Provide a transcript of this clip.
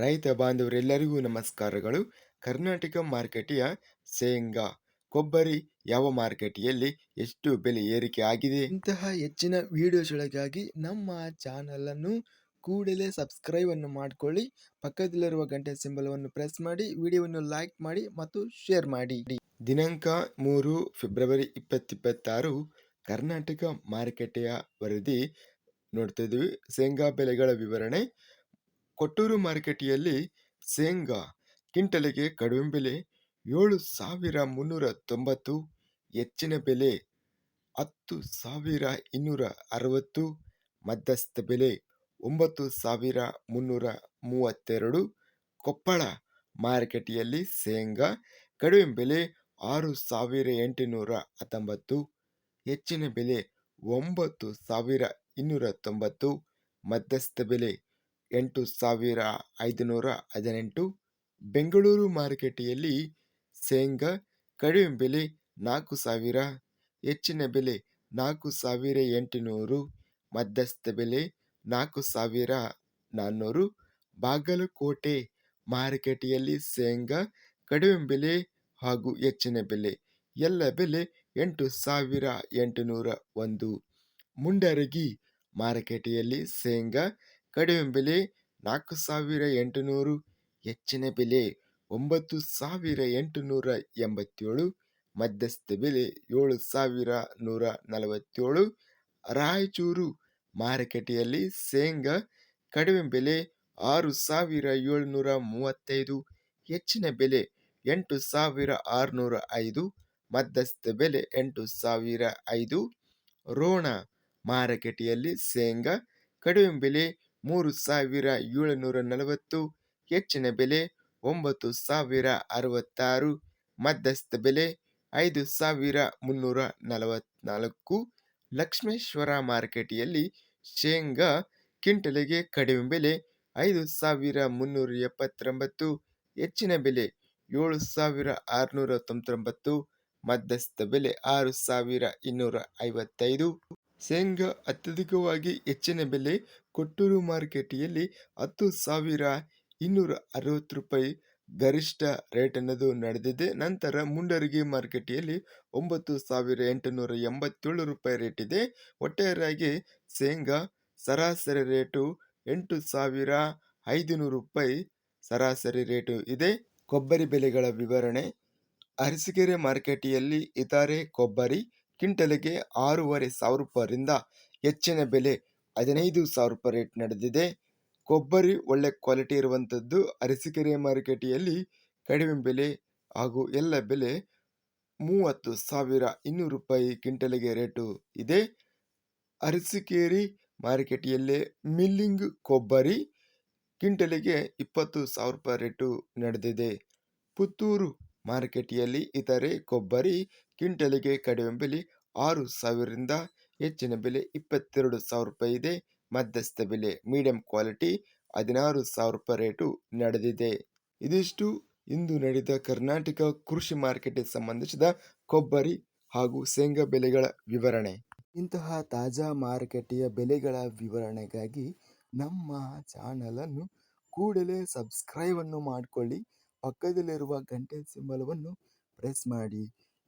ರೈತ ಬಾಂಧವರೆಲ್ಲರಿಗೂ ನಮಸ್ಕಾರಗಳು. ಕರ್ನಾಟಕ ಮಾರುಕಟ್ಟೆಯ ಶೇಂಗಾ ಕೊಬ್ಬರಿ ಯಾವ ಮಾರುಕಟ್ಟೆಯಲ್ಲಿ ಎಷ್ಟು ಬೆಲೆ ಏರಿಕೆ ಆಗಿದೆ? ಇಂತಹ ಹೆಚ್ಚಿನ ವಿಡಿಯೋಸ್ಗಳಿಗಾಗಿ ನಮ್ಮ ಚಾನಲನ್ನು ಕೂಡಲೇ ಸಬ್ಸ್ಕ್ರೈಬ್ ಅನ್ನು ಮಾಡಿಕೊಳ್ಳಿ. ಪಕ್ಕದಲ್ಲಿರುವ ಗಂಟೆ ಸಿಂಬಲವನ್ನು ಪ್ರೆಸ್ ಮಾಡಿ, ವಿಡಿಯೋವನ್ನು ಲೈಕ್ ಮಾಡಿ ಮತ್ತು ಶೇರ್ ಮಾಡಿ. ದಿನಾಂಕ ಮೂರು ಫೆಬ್ರವರಿ ಇಪ್ಪತ್ತಿಪ್ಪತ್ತಾರು, ಕರ್ನಾಟಕ ಮಾರುಕಟ್ಟೆಯ ವರದಿ ನೋಡ್ತಾ ಇದ್ದೀವಿ. ಶೇಂಗಾ ಬೆಲೆಗಳ ವಿವರಣೆ. ಕೊಟ್ಟೂರು ಮಾರುಕಟ್ಟೆಯಲ್ಲಿ ಶೇಂಗಾ, ಕಿಂಟಲಿಗೆ ಕಡಿಮೆ ಬೆಲೆ, ಏಳು ಸಾವಿರ ಮುನ್ನೂರ ತೊಂಬತ್ತು, ಹೆಚ್ಚಿನ ಬೆಲೆ ಹತ್ತು ಸಾವಿರ ಇನ್ನೂರ ಅರವತ್ತು, ಮಧ್ಯಸ್ಥ ಬೆಲೆ ಒಂಬತ್ತು ಸಾವಿರ ಮುನ್ನೂರ ಮೂವತ್ತೆರಡು. ಕೊಪ್ಪಳ ಮಾರುಕಟ್ಟೆಯಲ್ಲಿ ಶೇಂಗಾ ಕಡಿಮೆ ಬೆಲೆ ಆರು ಸಾವಿರ ಎಂಟುನೂರ ಹತ್ತೊಂಬತ್ತು, ಹೆಚ್ಚಿನ ಬೆಲೆ ಒಂಬತ್ತು ಸಾವಿರ ಇನ್ನೂರ ತೊಂಬತ್ತು, ಮಧ್ಯಸ್ಥ ಬೆಲೆ ಎಂಟು ಸಾವಿರ ಐದುನೂರ ಹದಿನೆಂಟು ಬೆಂಗಳೂರು ಮಾರುಕಟ್ಟೆಯಲ್ಲಿ ಶೇಂಗಾ ಕಡಿಮೆ ಬೆಲೆ ನಾಲ್ಕು ಸಾವಿರ, ಹೆಚ್ಚಿನ ಬೆಲೆ ನಾಲ್ಕು ಸಾವಿರ ಎಂಟುನೂರು, ಮಧ್ಯಸ್ಥ ಬೆಲೆ ನಾಲ್ಕು ಸಾವಿರ ನಾನ್ನೂರು ಬಾಗಲಕೋಟೆ ಮಾರುಕಟ್ಟೆಯಲ್ಲಿ ಶೇಂಗಾ ಕಡಿಮೆ ಬೆಲೆ ಹಾಗೂ ಹೆಚ್ಚಿನ ಬೆಲೆ, ಎಲ್ಲ ಬೆಲೆ ಎಂಟು ಸಾವಿರ ಎಂಟುನೂರ ಒಂದು. ಮುಂಡರಗಿ ಮಾರುಕಟ್ಟೆಯಲ್ಲಿ ಶೇಂಗಾ ಕಡಿಮೆ ಬೆಲೆ ನಾಲ್ಕು ಸಾವಿರ ಎಂಟುನೂರು, ಹೆಚ್ಚಿನ ಬೆಲೆ ಒಂಬತ್ತು ಸಾವಿರ ಎಂಟುನೂರ ಎಂಬತ್ತೇಳು, ಮಧ್ಯಸ್ಥ ಬೆಲೆ ಏಳು ಸಾವಿರ ನೂರ ನಲವತ್ತೇಳು. ರಾಯಚೂರು ಮಾರುಕಟ್ಟೆಯಲ್ಲಿ ಶೇಂಗಾ ಕಡಿಮೆ ಬೆಲೆ ಆರು ಸಾವಿರ ಏಳುನೂರ ಮೂವತ್ತೈದು, ಹೆಚ್ಚಿನ ಬೆಲೆ ಎಂಟು ಸಾವಿರ ಆರುನೂರ ಐದು, ಮಧ್ಯಸ್ಥ ಬೆಲೆ ಎಂಟು ಸಾವಿರ ಐದು. ರೋಣ ಮಾರುಕಟ್ಟೆಯಲ್ಲಿ ಶೇಂಗಾ ಕಡಿಮೆ ಬೆಲೆ ಮೂರು ಸಾವಿರ ಏಳುನೂರ ನಲವತ್ತು ಹೆಚ್ಚಿನ ಬೆಲೆ ಒಂಬತ್ತು ಸಾವಿರ ಅರವತ್ತಾರು, ಮಧ್ಯಸ್ಥ ಬೆಲೆ ಐದು ಸಾವಿರ ಮುನ್ನೂರ ನಲವತ್ನಾಲ್ಕು ಲಕ್ಷ್ಮೇಶ್ವರ ಮಾರುಕಟ್ಟೆಯಲ್ಲಿ ಶೇಂಗಾ ಕ್ವಿಂಟಲಿಗೆ ಕಡಿಮೆ ಬೆಲೆ ಐದು ಸಾವಿರ ಮುನ್ನೂರ ಎಪ್ಪತ್ತೊಂಬತ್ತು, ಹೆಚ್ಚಿನ ಬೆಲೆ ಏಳು ಸಾವಿರ ಆರುನೂರ ತೊಂಬತ್ತೊಂಬತ್ತು, ಮಧ್ಯಸ್ಥ ಬೆಲೆ ಆರು ಸಾವಿರ ಇನ್ನೂರ ಐವತ್ತೈದು. ಶೇಂಗಾ ಅತ್ಯಧಿಕವಾಗಿ ಹೆಚ್ಚಿನ ಬೆಲೆ ಕೊಟ್ಟೂರು ಮಾರುಕಟ್ಟೆಯಲ್ಲಿ ಹತ್ತು ಸಾವಿರ ಇನ್ನೂರ ಅರವತ್ತು ರೂಪಾಯಿ ಗರಿಷ್ಠ ರೇಟ್ ಅನ್ನೋದು ನಡೆದಿದೆ. ನಂತರ ಮುಂಡರಗಿ ಮಾರುಕಟ್ಟೆಯಲ್ಲಿ ಒಂಬತ್ತು ಸಾವಿರ ಎಂಟುನೂರ ಎಂಬತ್ತೇಳು ರೂಪಾಯಿ ರೇಟ್ ಇದೆ. ಒಟ್ಟಾರೆಯಾಗಿ ಶೇಂಗಾ ಸರಾಸರಿ ರೇಟು ಎಂಟು ಸಾವಿರ ಐದುನೂರು ರೂಪಾಯಿ ಸರಾಸರಿ ರೇಟು ಇದೆ. ಕೊಬ್ಬರಿ ಬೆಲೆಗಳ ವಿವರಣೆ. ಅರಸೀಕೆರೆ ಮಾರುಕಟ್ಟೆಯಲ್ಲಿ ಇತರೆ ಕೊಬ್ಬರಿ ಕ್ವಿಂಟಲಿಗೆ ಆರೂವರೆ ಸಾವಿರ ರೂಪಾಯಿಂದ ಹೆಚ್ಚಿನ ಬೆಲೆ ಹದಿನೈದು ಸಾವಿರ ರೂಪಾಯಿ ರೇಟ್ ನಡೆದಿದೆ. ಕೊಬ್ಬರಿ ಒಳ್ಳೆ ಕ್ವಾಲಿಟಿ ಇರುವಂಥದ್ದು ಅರಸಿಕೆರೆ ಮಾರುಕಟ್ಟೆಯಲ್ಲಿ ಕಡಿಮೆ ಬೆಲೆ ಹಾಗೂ ಎಲ್ಲ ಬೆಲೆ ಮೂವತ್ತು ಸಾವಿರ ಇನ್ನೂರು ರೂಪಾಯಿ ಕ್ವಿಂಟಲ್ಗೆ ರೇಟು ಇದೆ. ಅರಸೀಕೆರೆ ಮಾರುಕಟ್ಟೆಯಲ್ಲೇ ಮಿಲ್ಲಿಂಗ್ ಕೊಬ್ಬರಿ ಕ್ವಿಂಟಲಿಗೆ ಇಪ್ಪತ್ತು ಸಾವಿರ ರೂಪಾಯಿ ರೇಟು ನಡೆದಿದೆ. ಪುತ್ತೂರು ಮಾರುಕಟ್ಟೆಯಲ್ಲಿ ಇತರೆ ಕೊಬ್ಬರಿ ಕ್ವಿಂಟಲಿಗೆ ಕಡಿಮೆ ಬೆಲೆ ಆರು ಸಾವಿರದಿಂದ ಹೆಚ್ಚಿನ ಬೆಲೆ ಇಪ್ಪತ್ತೆರಡು ಸಾವಿರ ರೂಪಾಯಿ ಇದೆ. ಮಧ್ಯಸ್ಥ ಬೆಲೆ, ಮೀಡಿಯಂ ಕ್ವಾಲಿಟಿ ಹದಿನಾರು ಸಾವಿರ ರೂಪಾಯಿ ರೇಟು ನಡೆದಿದೆ. ಇದಿಷ್ಟು. ಇಂದು ನಡೆದ ಕರ್ನಾಟಕ ಕೃಷಿ ಮಾರ್ಕೆಟ್ಗೆ ಸಂಬಂಧಿಸಿದ ಕೊಬ್ಬರಿ ಹಾಗೂ ಶೇಂಗಾ ಬೆಲೆಗಳ ವಿವರಣೆ. ಇಂತಹ ತಾಜಾ ಮಾರುಕಟ್ಟೆಯ ಬೆಲೆಗಳ ವಿವರಣೆಗಾಗಿ ನಮ್ಮ ಚಾನಲನ್ನು ಕೂಡಲೇ ಸಬ್ಸ್ಕ್ರೈಬ್ ಅನ್ನು ಮಾಡಿಕೊಳ್ಳಿ. ಪಕ್ಕದಲ್ಲಿರುವ ಗಂಟೆ ಸಿಂಬಲವನ್ನು ಪ್ರೆಸ್ ಮಾಡಿ.